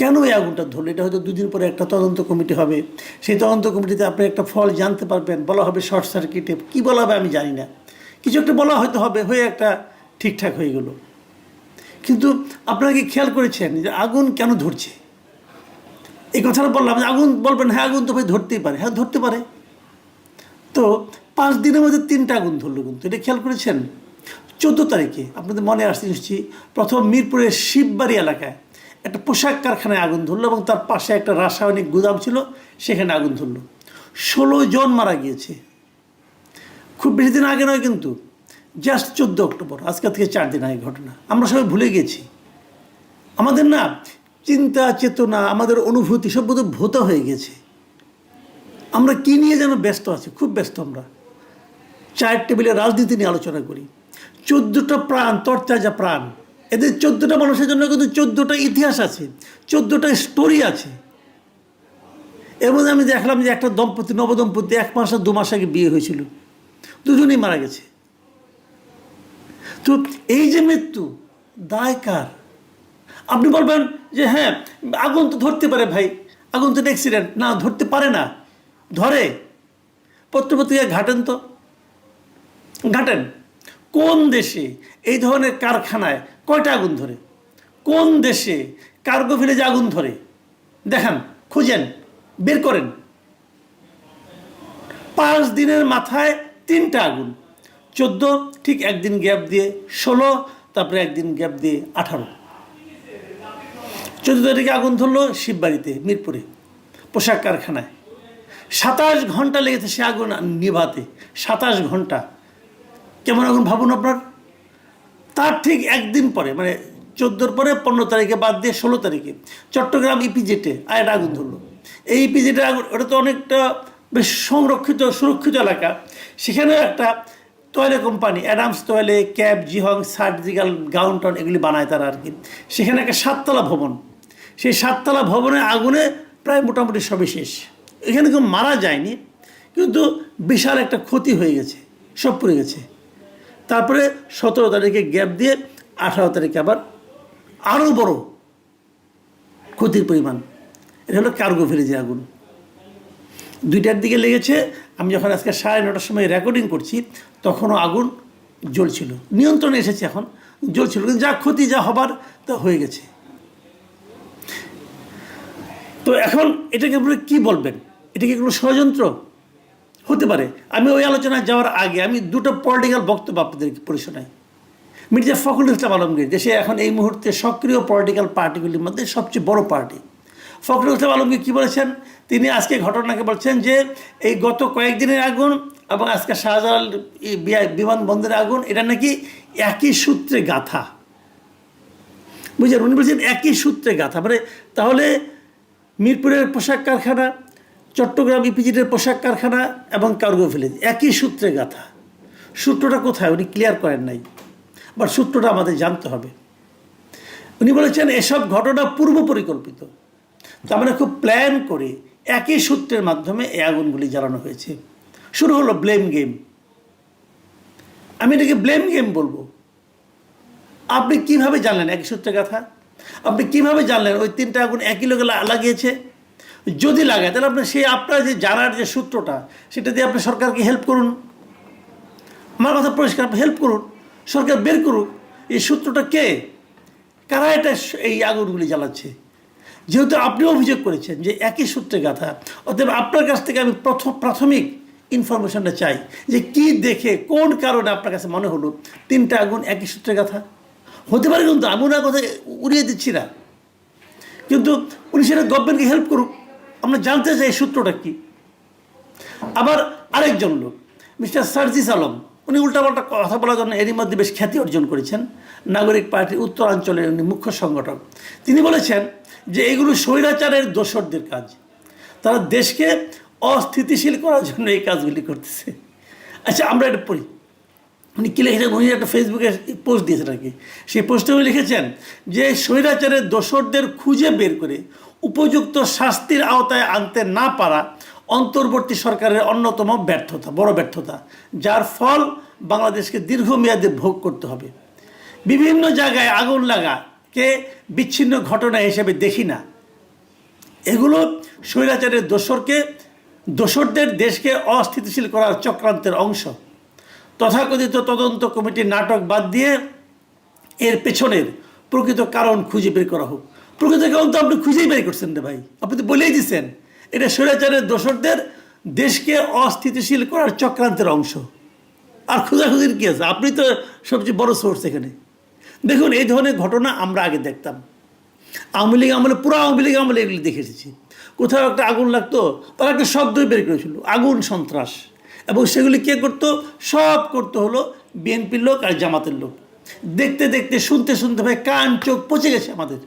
কেন এই আগুনটা ধরলো? এটা হয়তো দুদিন পরে একটা তদন্ত কমিটি হবে। সেই তদন্ত কমিটিতে আপনি একটা ফল জানতে পারবেন। বলা হবে শর্ট সার্কিটে কী বলা হবে আমি জানি না। কিছু একটা বলা হয়তো হবে, হয়ে একটা ঠিকঠাক হয়ে গেল। কিন্তু আপনারা কি খেয়াল করেছেন যে আগুন কেন ধরছে? এই কথাটা বললাম যে আগুন বলবেন হ্যাঁ আগুন তো ভাই ধরতেই পারে। হ্যাঁ ধরতে পারে। তো পাঁচ দিনের মধ্যে তিনটা আগুন ধরলো কিন্তু। এটা খেয়াল করেছেন? চোদ্দ তারিখে, আপনাদের মনে আসছে নিশ্চয়ই, প্রথম মিরপুরের শিববাড়ি এলাকায় একটা পোশাক কারখানায় আগুন ধরলো এবং তার পাশে একটা রাসায়নিক গুদাম ছিল, সেখানে আগুন ধরলো। ষোলো জন মারা গিয়েছে। খুব বেশি দিন আগে নয় কিন্তু জাস্ট চোদ্দ অক্টোবর, আজকে থেকে চার দিন আগে ঘটনা। আমরা সবাই ভুলে গেছি। আমাদের না চিন্তা, চেতনা, আমাদের অনুভূতি সব বোধ ভোতা হয়ে গেছে। আমরা কী নিয়ে যেন ব্যস্ত আছি? খুব ব্যস্ত আমরা। চায়ের টেবিলে রাজনীতি নিয়ে আলোচনা করি। চোদ্দোটা প্রাণ, তরতাজা প্রাণ। এদের চোদ্দোটা মানুষের জন্য কিন্তু চোদ্দোটা ইতিহাস আছে, চোদ্দোটা স্টোরি আছে। এর মধ্যে আমি দেখলাম যে একটা দম্পতি, নবদম্পতি এক মাস আর দু মাস আগে বিয়ে হয়েছিল। দুজনেই মারা গেছে। তো এই যে মৃত্যু, দায় কার? আপনি বলবেন যে হ্যাঁ আগুন তো ধরতে পারে ভাই, আগুন তো অ্যাক্সিডেন্ট না, ধরতে পারে না, ধরে। পত্রপত্রিকায় ঘাটেন তো। ঘাটেন। কোন দেশে এই ধরনের কারখানায় কয়টা আগুন ধরে? কোন দেশে কার্গো ভিলেজে আগুন ধরে? দেখান, খুঁজেন, বের করেন। পাঁচ দিনের মাথায় তিনটা আগুন। চোদ্দ, ঠিক একদিন গ্যাপ দিয়ে, ষোলো, তারপরে একদিন গ্যাপ দিয়ে আঠারো। চোদ্দ তারিখে আগুন ধরলো শিববাড়িতে, মিরপুরে, পোশাক কারখানায়। সাতাশ ঘণ্টা লেগেছে সে আগুন নিভাতে। সাতাশ ঘণ্টা। কেমন আগুন ভাবুন আপনার? তার ঠিক একদিন পরে মানে চোদ্দোর পরে পনেরো তারিখে বাদ দিয়ে ষোলো তারিখে চট্টগ্রাম ইপিজেটে আয়ের আগুন ধরলো। এই ইপিজেটের আগুন, ওটা তো অনেকটা বেশ সংরক্ষিত, সুরক্ষিত এলাকা। সেখানেও একটা টয়লে কোম্পানি অ্যাডামস টয়লে ক্যাব জিহং সার্জিক্যাল গাউনটন এগুলি বানায় তারা আর কি। সেখানে একটা সাততলা ভবন। সেই সাততলা ভবনে আগুনে প্রায় মোটামুটি সবই শেষ। এখানে কেউ মারা যায়নি, কিন্তু বিশাল একটা ক্ষতি হয়ে গেছে, সব পড়ে গেছে। তারপরে সতেরো তারিখে গ্যাপ দিয়ে আঠারো তারিখে আবার আরও বড় ক্ষতির পরিমাণ। এটা হলো কার্গো ভিলেজে আগুন। দুইটার দিকে লেগেছে, আমি যখন আজকে সাড়ে নটার সময় রেকর্ডিং করছি, তখনও আগুন জ্বলছিল। নিয়ন্ত্রণে এসেছে এখন, জ্বলছিল, কিন্তু যা ক্ষতি যা হবার তা হয়ে গেছে। তো এখন এটাকে আপনি কী বলবেন? এটা কি কোনো ষড়যন্ত্র? হতে পারে। আমি ওই আলোচনায় যাওয়ার আগে আমি দুটো পলিটিক্যাল বক্তব্য আপনাদেরকে পড়ে শোনাই মির্জা ফখরুল ইসলাম আলমগীর, দেশে এখন এই মুহূর্তে সক্রিয় পলিটিক্যাল পার্টিগুলির মধ্যে সবচেয়ে বড় পার্টি ফখরুল ইসলাম আলমগীর কী বলেছেন? তিনি আজকে ঘটনাকে বলছেন যে, এই গত কয়েকদিনের আগুন এবং আজকে শাহজালাল বিমানবন্দরের আগুন, এটা নাকি একই সূত্রে গাথা। বুঝলেন? উনি বলছেন একই সূত্রে গাথা। মানে তাহলে মিরপুরের পোশাক কারখানা চট্টগ্রাম ইপিজিটের পোশাক কারখানা এবং কার্গো ভিলেজ, একই সূত্রে গাথা। সূত্রটা কোথায় উনি ক্লিয়ার করেন নাই বা সূত্রটা আমাদের জানতে হবে। উনি বলেছেন, এসব ঘটনা পূর্ব পরিকল্পিত। তার মানে খুব প্ল্যান করে একই সূত্রের মাধ্যমে এই আগুনগুলি জ্বালানো হয়েছে। শুরু হলো ব্লেম গেম আমি এটাকে ব্লেম গেম বলব। আপনি কীভাবে জানলেন একই সূত্রে কথা আপনি কীভাবে জানলেন ওই তিনটা আগুন একই লোকে লাগিয়েছে? যদি লাগায়, তাহলে আপনার সেই আপনার যে জানার যে সূত্রটা, সেটা দিয়ে আপনি সরকারকে হেল্প করুন। আমার কথা পরিষ্কার, আপনি হেল্প করুন, সরকার বের করুক। এই সূত্রটা কে? কারা এটা এই আগুনগুলি জ্বালাচ্ছে? যেহেতু আপনি অভিযোগ করেছেন যে একই সূত্রে গাথা, অতএব আপনার কাছ থেকে আমি প্রথম, প্রাথমিক ইনফরমেশনটা চাই যে কি দেখে, কোন কারণে আপনার কাছে মনে হলো তিনটা আগুন একই সূত্রে গাথা? হতে পারে কিন্তু আমি ওনার কথা উড়িয়ে দিচ্ছি না। কিন্তু উনি সেটা গভর্নমেন্টকে হেল্প করুক। আমরা জানতে চাই সূত্রটা কি? আবার আরেকজন লোক, মিস্টার সার্জিস আলম, উনি উল্টাপাল্টা কথা বলার জন্য এরই মধ্যে বেশ খ্যাতি অর্জন করেছেন, নাগরিক পার্টির উত্তরাঞ্চলের উনি মুখ্য সংগঠক। তিনি বলেছেন যে এগুলো স্বৈরাচারের দোসরদের কাজ। তারা দেশকে অস্থিতিশীল করার জন্য এই কাজগুলি করতেছে। আচ্ছা আমরা এটা পড়ি। উনি কী লিখেছেন? উনি একটা ফেসবুকে পোস্ট দিয়েছেন আর কি। সেই পোস্টে উনি লিখেছেন যে স্বৈরাচারের দোসরদের খুঁজে বের করে উপযুক্ত শাস্তির আওতায় আনতে না পারা অন্তর্বর্তী সরকারের অন্যতম ব্যর্থতা, বড় ব্যর্থতা, যার ফল বাংলাদেশকে দীর্ঘমেয়াদে ভোগ করতে হবে। বিভিন্ন জায়গায় আগুন লাগাকে বিচ্ছিন্ন ঘটনা হিসেবে দেখি না। এগুলো স্বৈরাচারের দোসরকে, দোসরদের দেশকে অস্থিতিশীল করার চক্রান্তের অংশ। তথাকথিত তদন্ত কমিটির নাটক বাদ দিয়ে এর পেছনের প্রকৃত কারণ খুঁজে বের করা হোক। প্রকৃত কারণ তো আপনি খুঁজেই বের করছেন রে ভাই। আপনি তো বলেই দিচ্ছেন এটা স্বৈরাচারের দোসরদের দেশকে অস্থিতিশীল করার চক্রান্তের অংশ। আর খোঁজাখুঁজির কী আছে? আপনি তো সবচেয়ে বড় সোর্স এখানে। দেখুন, এই ধরনের ঘটনা আমরা আগে দেখতাম। আওয়ামী লীগ আমলে, পুরো আওয়ামী লীগ আমলে এগুলি দেখে এসেছি। কোথাও একটা আগুন লাগতো, তারা একটা শব্দই বের করেছিল আগুন সন্ত্রাস। এবং সেগুলি কে করতো? সব করতে হলো বিএনপির লোক আর জামাতের লোক। দেখতে দেখতে, শুনতে শুনতে ভাই কান চোখ পচে গেছে আমাদের।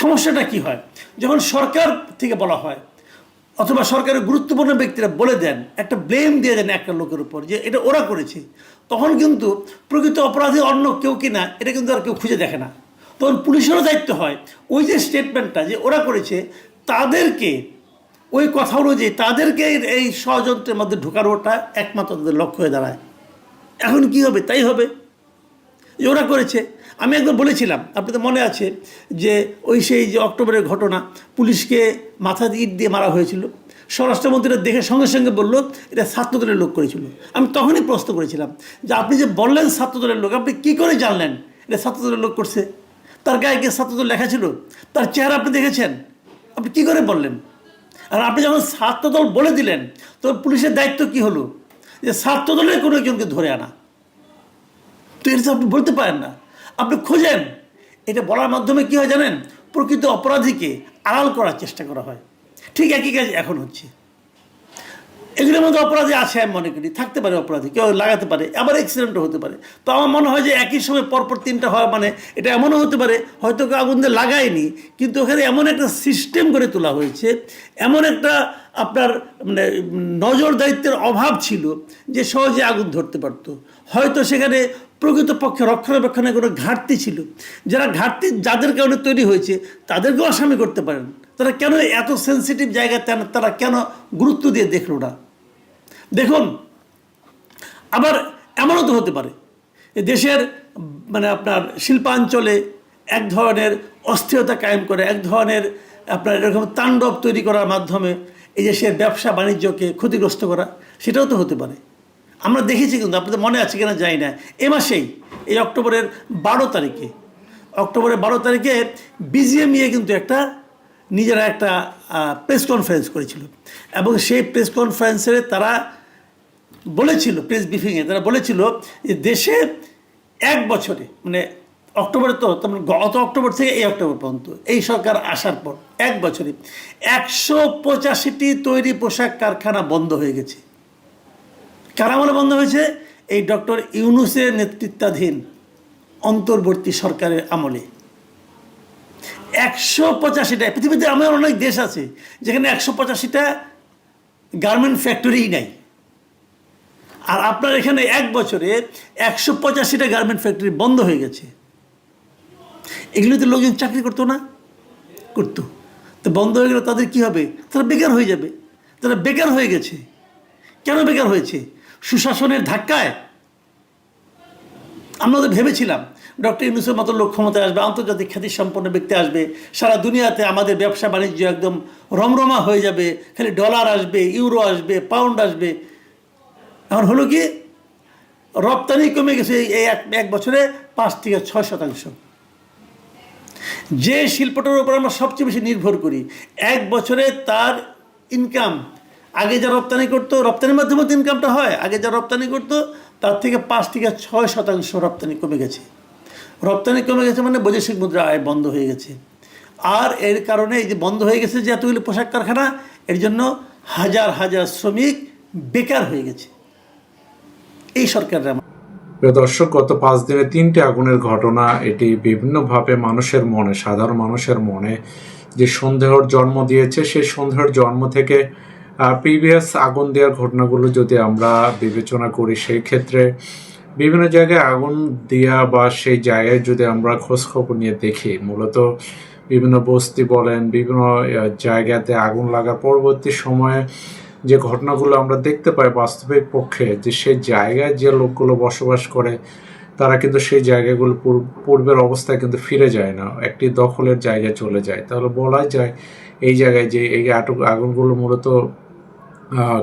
সমস্যাটা কি হয়? যখন সরকার থেকে বলা হয়, অথবা সরকারের গুরুত্বপূর্ণ ব্যক্তিরা বলে দেন, একটা ব্লেম দিয়ে দেন একটা লোকের উপর যে এটা ওরা করেছে, তখন কিন্তু প্রকৃত অপরাধী অন্য কেউ কিনা এটা কিন্তু আর কেউ খুঁজে দেখে না। তখন পুলিশেরও দায়িত্ব হয়, ওই যে স্টেটমেন্টটা যে ওরা করেছে, তাদেরকে, ওই কথা অনুযায়ী তাদেরকে এই ষড়যন্ত্রের মধ্যে ঢোকানোটা একমাত্র তাদের লক্ষ্য হয়ে দাঁড়ায়। এখন কি হবে? তাই হবে? যে ওরা করেছে আমি একবার বলেছিলাম, আপনাদের মনে আছে যে ওই সেই যে অক্টোবরের ঘটনা, পুলিশকে মাথা ইট দিয়ে মারা হয়েছিল। স্বরাষ্ট্রমন্ত্রীরা দেখে সঙ্গে সঙ্গে বলল, এটা ছাত্রদলের লোক করেছিল। আমি তখনই প্রশ্ন করেছিলাম যে আপনি যে বললেন ছাত্রদলের লোক, আপনি কী করে জানলেন এটা ছাত্রদলের লোক করছে? তার গায়ে গিয়ে ছাত্রদল লেখা ছিল, তার চেহারা আপনি দেখেছেন? আপনি কী করে বললেন? আর আপনি যখন ছাত্রদল বলে দিলেন তখন পুলিশের দায়িত্ব কি হলো? যে ছাত্রদলের কোনো একজনকে ধরে আনা। তো এটা তো আপনি বলতে পারেন না। আপনি খোঁজেন। এটা বলার মাধ্যমে কী হয় জানেন? প্রকৃত অপরাধীকে আড়াল করার চেষ্টা করা হয়। ঠিক একই কাজ এখন হচ্ছে। এগুলোর মধ্যে অপরাধী আছে আমি মনে করি। থাকতে পারে অপরাধী, কেউ লাগাতে পারে, আবার অ্যাক্সিডেন্টও হতে পারে। তো আমার মনে হয় যে একই সময় পরপর তিনটা হওয়া মানে এটা এমনও হতে পারে, হয়তো কেউ আগুন দিয়ে লাগায়নি, কিন্তু ওখানে এমন একটা সিস্টেম করে তোলা হয়েছে, এমন একটা আপনার মানে নজর দায়িত্বের অভাব ছিল যে সহজে আগুন ধরতে পারতো। হয়তো সেখানে প্রকৃতপক্ষে রক্ষণাবেক্ষণের কোনো ঘাটতি ছিল। যারা ঘাটতি যাদের কারণে তৈরি হয়েছে, তাদেরকেও আসামি করতে পারেন। তারা কেন এত সেন্সিটিভ জায়গায় তেন- তারা কেন গুরুত্ব দিয়ে দেখল না? দেখুন, আবার এমনও তো হতে পারে দেশের মানে আপনার শিল্পাঞ্চলে এক ধরনের অস্থিরতা কায়েম করে, এক ধরনের আপনার এরকম তাণ্ডব তৈরি করার মাধ্যমে এই সে ব্যবসা বাণিজ্যকে ক্ষতিগ্রস্ত করা, সেটাও তো হতে পারে। আমরা দেখেছি কিন্তু, আপনাদের মনে আছে কিনা যাই না। এ মাসেই, এই অক্টোবরের বারো তারিখে, অক্টোবরের বারো তারিখে বিজিএমইএ কিন্তু একটা নিজেরা একটা প্রেস কনফারেন্স করেছিল। এবং সেই প্রেস কনফারেন্সে তারা বলেছিল প্রেস ব্রিফিংয়ে তারা বলেছিল যে দেশে এক বছরে মানে অক্টোবরে তো, তার মানে গত অক্টোবর থেকে এই অক্টোবর পর্যন্ত, এই সরকার আসার পর এক বছরে একশো পঁচাশিটি তৈরি পোশাক কারখানা বন্ধ হয়ে গেছে। কার আমলে বন্ধ হয়েছে? এই ডক্টর ইউনুসের নেতৃত্বাধীন অন্তর্বর্তী সরকারের আমলে। একশো পঁচাশিটা। পৃথিবীতে আমার অনেক দেশ আছে, যেখানে একশো পঁচাশিটা গার্মেন্ট ফ্যাক্টরিই নাই। আর আপনার এখানে এক বছরে একশো পঁচাশিটা গার্মেন্ট ফ্যাক্টরি বন্ধ হয়ে গেছে। এগুলোতে লোকজন চাকরি করতো না? করতো। তো বন্ধ হয়ে গেলে তাদের কি হবে? তারা বেকার হয়ে যাবে। তারা বেকার হয়ে গেছে। কেন বেকার হয়েছে? সুশাসনের ধাক্কায় আমরা তো ভেবেছিলাম ডক্টর ইউনুসের মতো লোক ক্ষমতায় আসবে, আন্তর্জাতিক খ্যাতি সম্পন্ন ব্যক্তি আসবে, সারা দুনিয়াতে আমাদের ব্যবসা বাণিজ্য একদম রমরমা হয়ে যাবে, খালি ডলার আসবে, ইউরো আসবে, পাউন্ড আসবে। এখন হলো কি, রপ্তানি কমে গেছে এই এক এক বছরে পাঁচ থেকে ছয় শতাংশ। যে শিল্পটার উপর আমরা সবচেয়ে বেশি নির্ভর করি, এক বছরে তার ইনকাম আগে যা রপ্তানি করতো, রপ্তানির মাধ্যমে তো ইনকামটা হয়, আগে যা রপ্তানি করতো তার থেকে পাঁচ থেকে ছয় শতাংশ রপ্তানি কমে গেছে। রপ্তানি কমে গেছে মানে বৈদেশিক মুদ্রা আয় বন্ধ হয়ে গেছে। আর এর কারণে এই যে বন্ধ হয়ে গেছে যে এতগুলি পোশাক কারখানা, এর জন্য হাজার হাজার শ্রমিক বেকার হয়ে গেছে। এই সরকারের দর্শক, গত পাঁচ দিনে তিনটি আগুনের ঘটনা, এটি বিভিন্নভাবে মানুষের মনে, সাধারণ মানুষের মনে যে সন্দেহর জন্ম দিয়েছে, সেই সন্দেহের জন্ম থেকে প্রিভিয়াস আগুন দেওয়ার ঘটনাগুলো যদি আমরা বিবেচনা করি, সেই ক্ষেত্রে বিভিন্ন জায়গায় আগুন দেওয়া বা সেই জায়গায় যদি আমরা খোঁজখবর নিয়ে দেখি, মূলত বিভিন্ন বস্তি বলেন, বিভিন্ন জায়গাতে আগুন লাগার পরবর্তী সময়ে যে ঘটনাগুলো আমরা দেখতে পাই বাস্তবিক পক্ষে, যে সেই জায়গায় যে লোকগুলো বসবাস করে, তারা কিন্তু সেই জায়গাগুলো পূর- পূর্বের অবস্থায় কিন্তু ফিরে যায় না, একটি দখলের জায়গায় চলে যায়। তাহলে বলাই যায় এই জায়গায় যে এই আটক, আগুনগুলো মূলত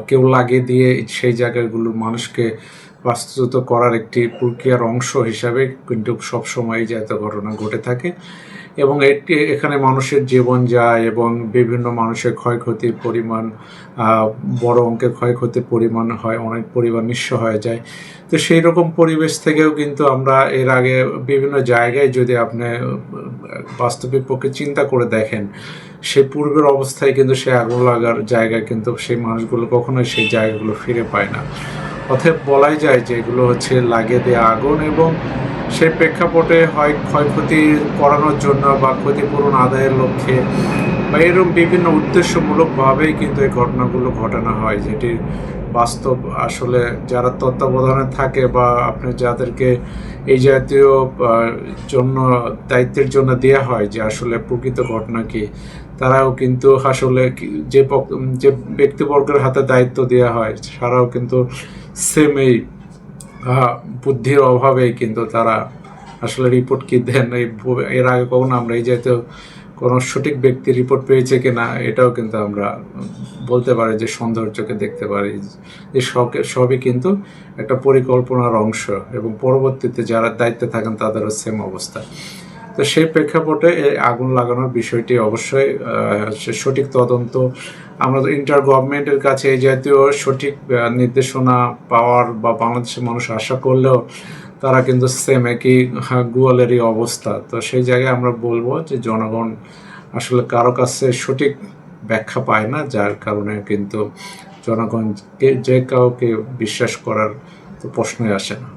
কেউ লাগিয়ে দিয়ে সেই জায়গাগুলো মানুষকে বাস্তুচ্যুত করার একটি প্রক্রিয়ার অংশ হিসাবে কিন্তু সবসময় এই জাতীয় ঘটনা ঘটে থাকে। এবং এটি এখানে মানুষের জীবন যায় এবং বিভিন্ন মানুষের ক্ষয়ক্ষতির পরিমাণ বড় অঙ্কের ক্ষয়ক্ষতির পরিমাণ হয়, অনেক পরিমাণ নিঃস্ব হয়ে যায়। তো সেই রকম পরিবেশ থেকেও কিন্তু আমরা এর আগে বিভিন্ন জায়গায় যদি আপনি বাস্তবিক পক্ষে চিন্তা করে দেখেন সেই পূর্বের অবস্থায় কিন্তু সে আগুন লাগার জায়গায় কিন্তু সেই মানুষগুলো কখনোই সেই জায়গাগুলো ফিরে পায় না। অতএব বলাই যায় যে এগুলো হচ্ছে লাগিয়ে দেয়া আগুন এবং সেই প্রেক্ষাপটে হয় ক্ষয়ক্ষতি করানোর জন্য বা ক্ষতিপূরণ আদায়ের লক্ষ্যে। বা এরকম বিভিন্ন উদ্দেশ্যমূলকভাবেই কিন্তু এই ঘটনাগুলো ঘটানো হয়, যেটি বাস্তব আসলে যারা তত্ত্বাবধানে থাকে বা আপনি যাদেরকে এই জাতীয় জন্য, দায়িত্বের জন্য দেয়া হয় যে আসলে প্রকৃত ঘটনা কি। তারাও কিন্তু আসলে যে যে ব্যক্তিবর্গের হাতে দায়িত্ব দেওয়া হয়, সারাও কিন্তু সেম এই বুদ্ধির অভাবেই কিন্তু তারা আসলে রিপোর্ট কি দেন, এই এর আগে কখনো আমরা এই জাতীয় কোনো সঠিক ব্যক্তি রিপোর্ট পেয়েছে কিনা, এটাও কিন্তু আমরা বলতে পারি যে সৌন্দর্যকে দেখতে পারি। যে সব- সবই কিন্তু একটা পরিকল্পনার অংশ এবং পরবর্তীতে যারা দায়িত্বে থাকেন তাদেরও সেম অবস্থা। তো সেই প্রেক্ষাপটে এই আগুন লাগানোর বিষয়টি অবশ্যই সঠিক তদন্ত আমরা ইন্টার গভর্নমেন্টের কাছে এই জাতীয় সঠিক নির্দেশনা পাওয়ার বা বাংলাদেশের মানুষ আশা করলেও তারা কিন্তু সেম একই হ্যাঁ, গোয়ালেরই অবস্থা। তো সেই জায়গায় আমরা বলব যে জনগণ আসলে কারও কাছে সঠিক ব্যাখ্যা পায় না যার কারণে কিন্তু জনগণ যে কাউকে বিশ্বাস করার তো প্রশ্নই আসে না।